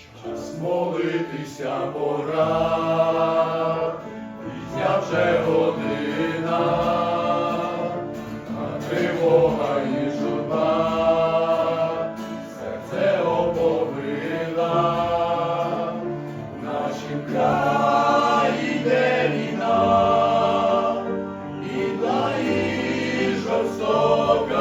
Час молитися пора, пізня вже година, а тривога і журба, серце оповила, в нашім краї йде війна, підла і жорстока,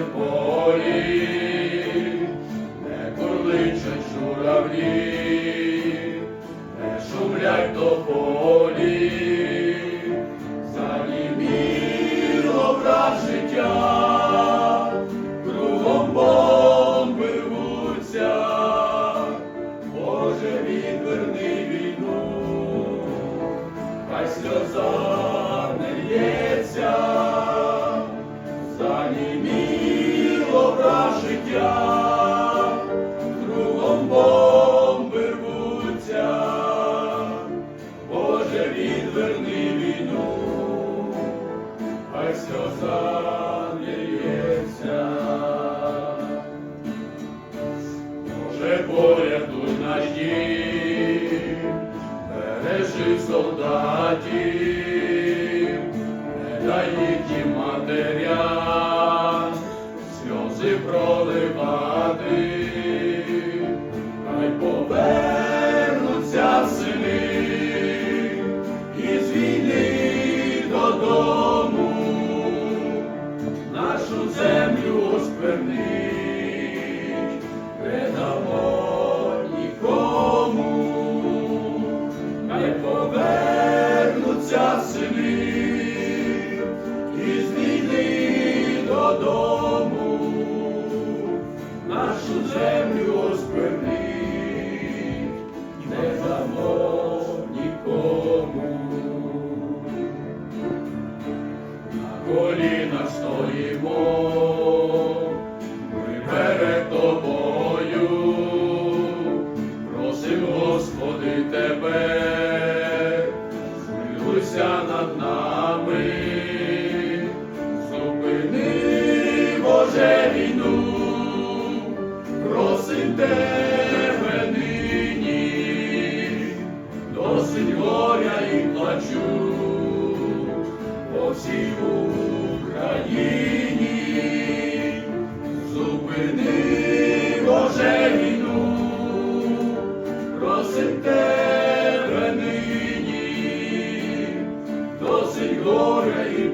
в полі, не курличать журавлі, не шумлять тополі, заніміло враз життя, кругом бомби Боже, відверни війну хай сльоза не заніміло враз життя, кругом бомби рвуться, Боже, відверни війну, хай сльоза лється. Може, порятуй наш дім, бережи солдатів, не дай їхнім матерям сльози проливати, хай повернуться сини із війни додому, нашу землю осквернить, holy war.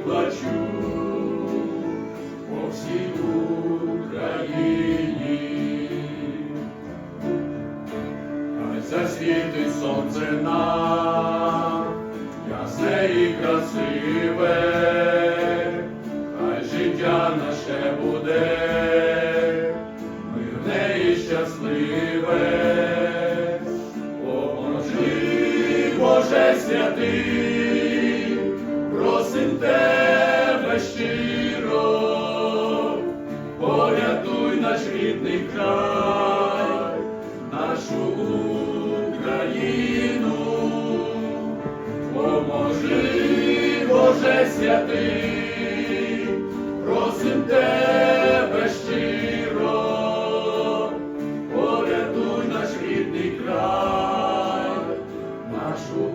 Плачу по всій Україні. Хай засвітить сонце нам, ясне і красиве, хай життя наше буде, мирне і щасливе, поможи, Боже святий, просим тебе щиро, порятуй наш рідний край, нашу Україну, поможи, Боже святий, просим тебе щиро, порятуй наш рідний край, нашу.